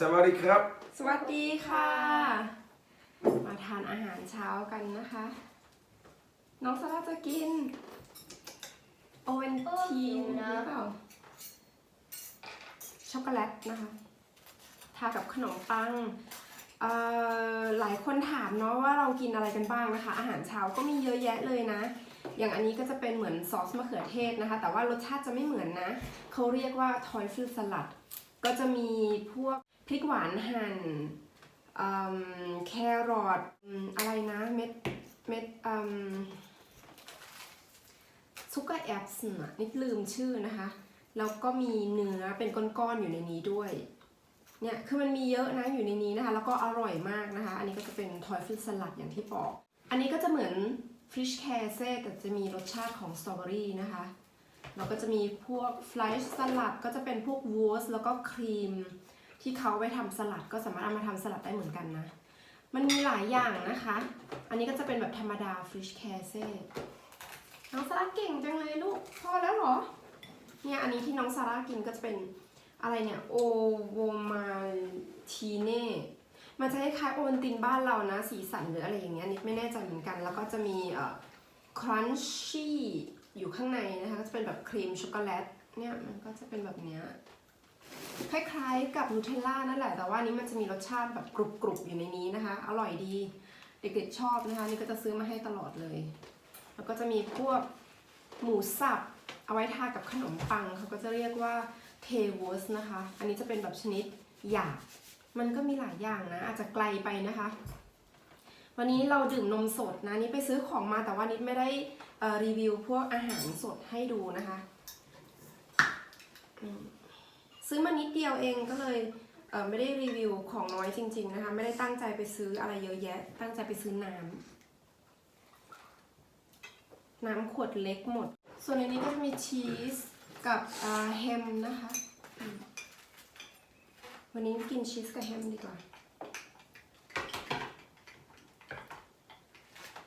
สวัสดีครับ สวัสดีค่ะ มาทานอาหารเช้ากันนะคะ น้องซาร่าจะกิน โอเวนทีนหรือเปล่า ช็อกโกแลตนะคะ ทากับขนมปังเอ่อหลายคนถามเนาะว่าเรากินอะไรกันบ้างนะคะ อาหารเช้าก็มีเยอะแยะเลยนะ อย่างอันนี้ก็จะเป็นเหมือนซอสมะเขือเทศนะคะ แต่ว่ารสชาติจะไม่เหมือนนะ เขาเรียกว่าทอยฟิลสลัด ก็จะมีพวก พริกหวานหั่นแครอทอะไรนะเม็ดเม็ดซุกเกอร์แอปส์น่ะนิดลืมชื่อนะคะ แล้วก็มีเนื้อเป็นก้อนๆอยู่ในนี้ด้วย เนี่ย คือมันมีเยอะนะอยู่ในนี้นะคะ แล้วก็อร่อยมากนะคะ อันนี้ก็จะเป็นทอยฟิลสลัดอย่างที่บอก อันนี้ก็จะเหมือนฟิชแคเซ่แต่จะมีรสชาติของสตรอเบอรี่นะคะแล้วก็จะมีพวกฟลายสลัดก็จะเป็นพวกวูสแล้วก็ครีม ที่เขาไว้ทำสลัดก็สามารถเอามาทำสลัดได้เหมือนกันนะ มันมีหลายอย่างนะคะ อันนี้ก็จะเป็นแบบธรรมดาฟริชแคเซ่น้องซาร่าเก่งจังเลยลูกพอแล้วเหรอ เนี่ยอันนี้ที่น้องซาร่ากินก็จะเป็นอะไรเนี่ยโอโวมาทีเน่มันจะคล้ายโอวัลตินบ้านเรานะ สีสันหรืออะไรอย่างเงี้ยนิดไม่แน่ใจเหมือนกัน แล้วก็จะมีเอ่อครันชี่อยู่ข้างในนะคะ ก็จะเป็นแบบครีมช็อกโกแลตเนี่ยมันก็จะเป็นแบบเนี้ย คล้ายๆ กับนูเทลล่านั่นแหละ แต่ว่านี้มันจะมีรสชาติแบบกรุบๆอยู่ในนี้นะคะ อร่อยดี เด็กๆชอบนะคะ นี่ก็จะซื้อมาให้ตลอดเลย แล้วก็จะมีพวกหมูสับ เอาไว้ทากับขนมปังเขาก็จะเรียกว่าเทวสนะคะ อันนี้จะเป็นแบบชนิดหยาบ มันก็มีหลายอย่างนะ อาจจะไกลไปนะคะ วันนี้เราดื่มนมสดนะ นี่ไปซื้อของมาแต่ว่านิดไม่ได้รีวิวพวกอาหารสดให้ดูนะคะอืม ซื้อมานิดเดียวเองก็เลยเไม่ได้รีวิวของน้อยจริง ๆนะคะ ไม่ได้ตั้งใจไปซื้ออะไรเยอะแยะ ตั้งใจไปซื้อน้ำน้ำขวดเล็กหมด ส่วนในนี้ก็จะมีชีสกับแฮมนะคะ วันนี้กินชีสกับแฮมดีกว่า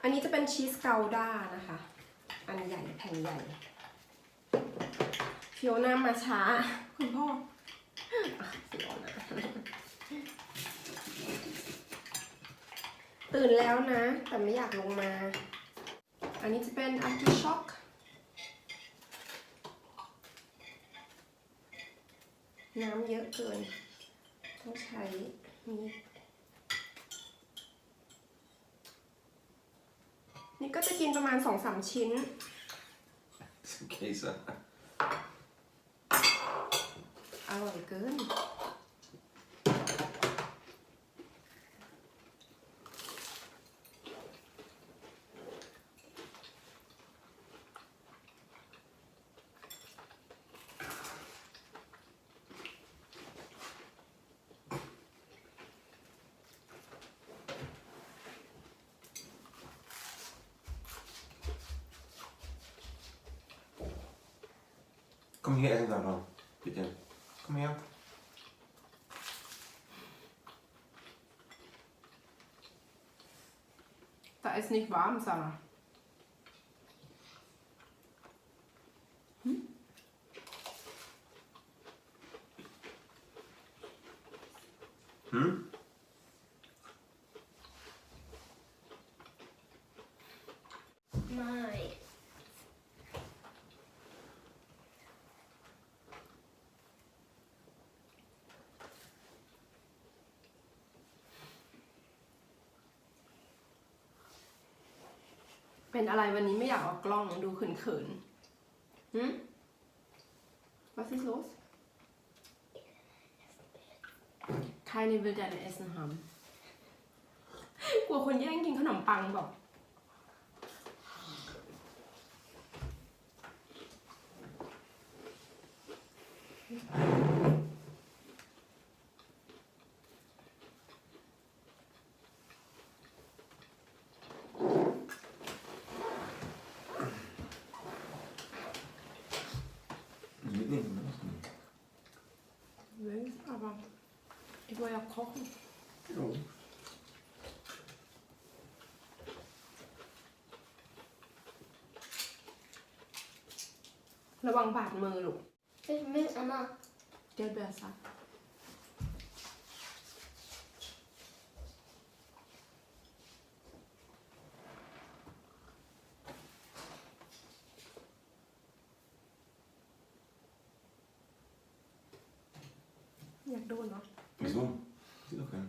อันนี้จะเป็นชีสเกาด้านะคะ อันใหญ่แผ่นใหญ่ ฟิโอนามาช้า คุณพ่ออะฟิโอนาตื่นแล้วนะ แต่ไม่อยากลงมา อันนี้จะเป็นอันติช็อกน้ำเยอะเกิน ต้องใช้มีดนี่ก็จะกินประมาณสองสามชิ้น Okej så. อร่อยเกิน Kom hier en dan dan. Bitte. Kom her. แต่ ist nicht warm Sarah Hm? ไม่ เป็นอะไรวันนี้ไม่อยากออกกล้องดูเขินๆหืม Was ist los? Keine will dein Essen haben กลัวคนแย่งกินขนมปังบอก Mitnehmen. du ja kochen. Jo. Là bằng bạt mờ lụ. Ich will Anna. Der besser. อยากโดนเนาะ Wieso? Sieht doch keiner.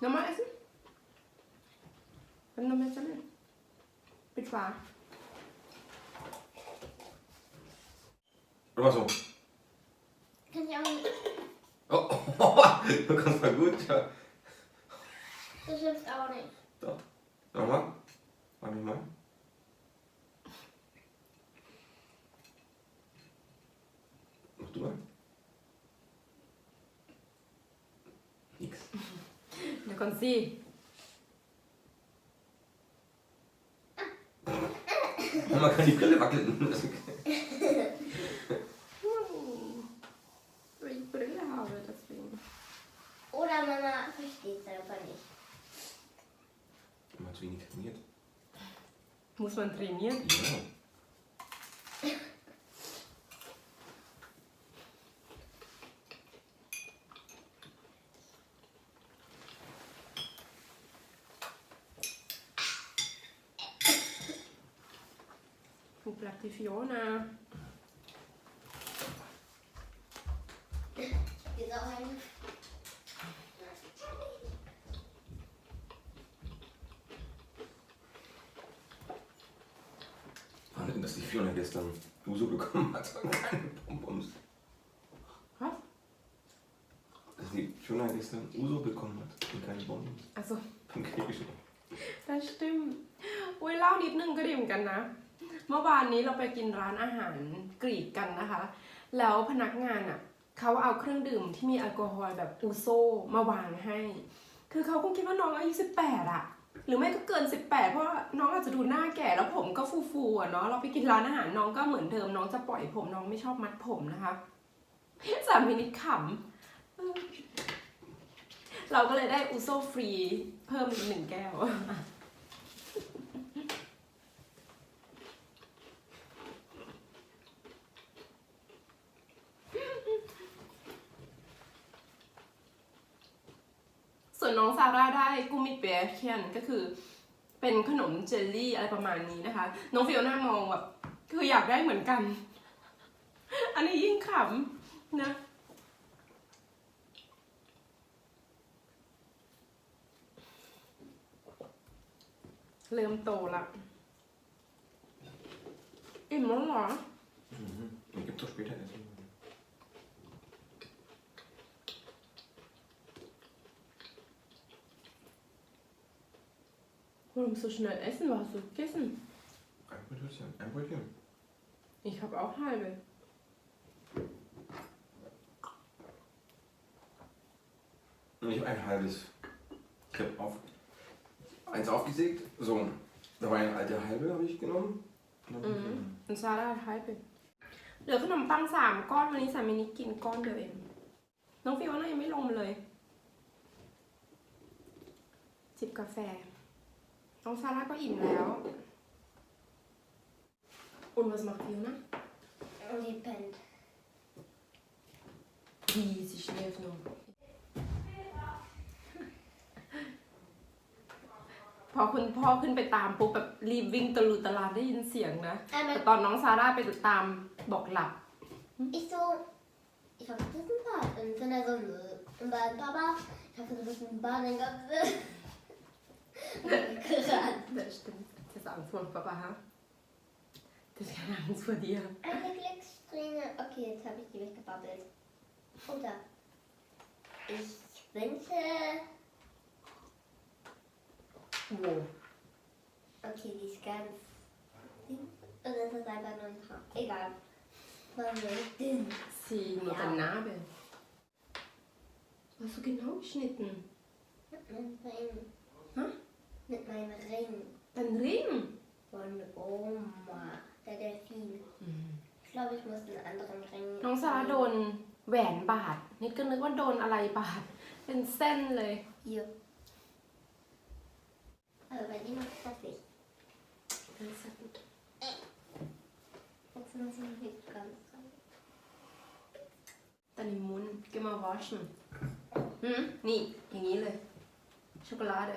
Nochmal essen? Dann noch mehr Semmeln. Mit wahr. Mach so. Kann ich auch nicht. Oh, du kannst mal gut. Ja. Das hilft auch nicht. Doch. Nochmal. Mach mich mal. Mach du mal. Nix. Na komm, sieh. Man kann die Brille wackeln. muss man trainieren Ja. Wo bleibt die Fiona? Ist auch ein. Dass die Fiona gestern Uso bekommen hat und keine Bonbons? Was? Dass die Fiona gestern Uso bekommen hat und keine Bonbons. Also, Beim Griechischen. das stimmt อุ้ยเล่านิดนึงก็ดีเหมือนกันนะ เมื่อวานนี้เราไปกินร้านอาหารกรีกกันนะคะ แล้วพนักงานอะเขาเอาเครื่องดื่มที่มีแอลกอฮอล์แบบอูโซมาวางให้ คือเขาคงคิดว่าน้องอายุ18อะ หรือไม่ก็เกิน 18 เพราะว่าน้องอาจจะดูหน้าแก่แล้วผมก็ฟูๆอะเนาะเราไปกินร้านอาหารน้องก็เหมือนเดิมน้องจะปล่อยผมน้องไม่ชอบมัดผมนะคะสามินิขำเราก็เลยได้อุโซฟรีเพิ่มอีกหนึ่งแก้ว วนน้องซาร่าได้กุมิเปียเคียนก็คือเป็นขนมเจลลี่อะไรประมาณนี้นะคะ น้องฟิโอน่ามองแบบคืออยากได้เหมือนกัน อันนี้ยิ่งขำนะเริ่มโตละอิ่มแล้วเหรอ Mhm. Ich gebe doch später essen. Warum so schnell essen? Was hast du gegessen? Ein Brötchen. Ein Brötchen. Ich habe auch halbe. Ich habe ein halbes. Ich habe auf, eins aufgesägt. So, da war eine alte halbe, habe ich genommen. Und dann- มันซาร่าหายไปเหลือขนมปังสามก้อนวันนี้สามีนิกกินก้อนเดียวเอง น้องฟิโอน่ายังไม่ลงมาเลย จิบกาแฟ น้องซาร่าก็อิ่มแล้ว Und was macht Fiona? Und die pennt. Wie, sie schläft noch. พอคุณพ่อขึ้นไปตามปุ๊บแบบรีบวิ่งตะลุตะลาได้ยินเสียงนะ แต่ Einmal ตอนน้องซาร่าไปตามบอกหลับ ich so, ich hab das ist ein Bad. Und dann er so, nö. und bei Papa, ich hab gesagt, das ist ein Bad, dann gab es. Gerannt. Das stimmt. Das ist Angst vor Papa, ha? Das ist keine Angst vor dir. Eine Glückssträhne. Okay, jetzt habe ich die weggebabbelt. Oder ich wünsche. Wo? Okay, die ist ganz dünn. Und das ist einfach nur ein Haar. Egal. War nur dünn. Sie nur Ja. der Narbe. Hast du genau geschnitten? Ring. Hä? Mit meinem Ring. Ein Ring? Von Oma, der Delfin. Mhm. Ich glaube, ich muss einen anderen Ring. น้องซาโดนแหวนบาดนิดก็นึกว่าโดนอะไรบาดเป็นเส้นเลย Hier. Aber bei dem ist das nicht. Das ist ja gut. Jetzt müssen wir hier ganz rein. Deinen Mund, geh mal waschen. Hm? Nee, irgendwie. Schokolade.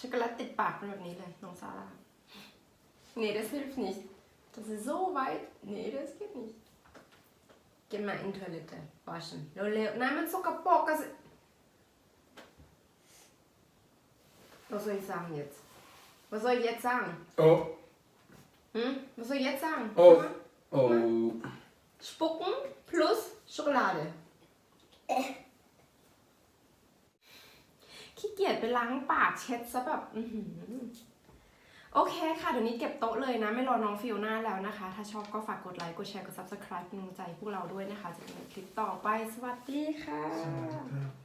ช็อกโกแลตติดปากเป็นแบบนี้เลย น้องซาร่า Nee, das hilft nicht. Das ist so weit. Nee, das geht nicht. Geh mal in die Toilette. Waschen. เร็วๆน้ำมันสกปรกอะสิ Was soll ich sagen jetzt? Was soll ich jetzt sagen? Oh, Hm? Was soll ich jetzt sagen? Oh. Mama? oh. Spucken plus Schokolade. ขี้ กียจไปล้างปากเช็ดซะแบบอโอเคค่ะ เดี๋ยวนี้เก็บโต๊ะเลยนะ ไม่รอน้องฟิลหน้าแล้วนะคะ ถ้าชอบก็ฝากกดไลค์ กดแชร์ กด subscribe เป็นกำลังใจพวกเราด้วยนะคะจะเป็นคลิปต่อไป สวัสดีค่ะ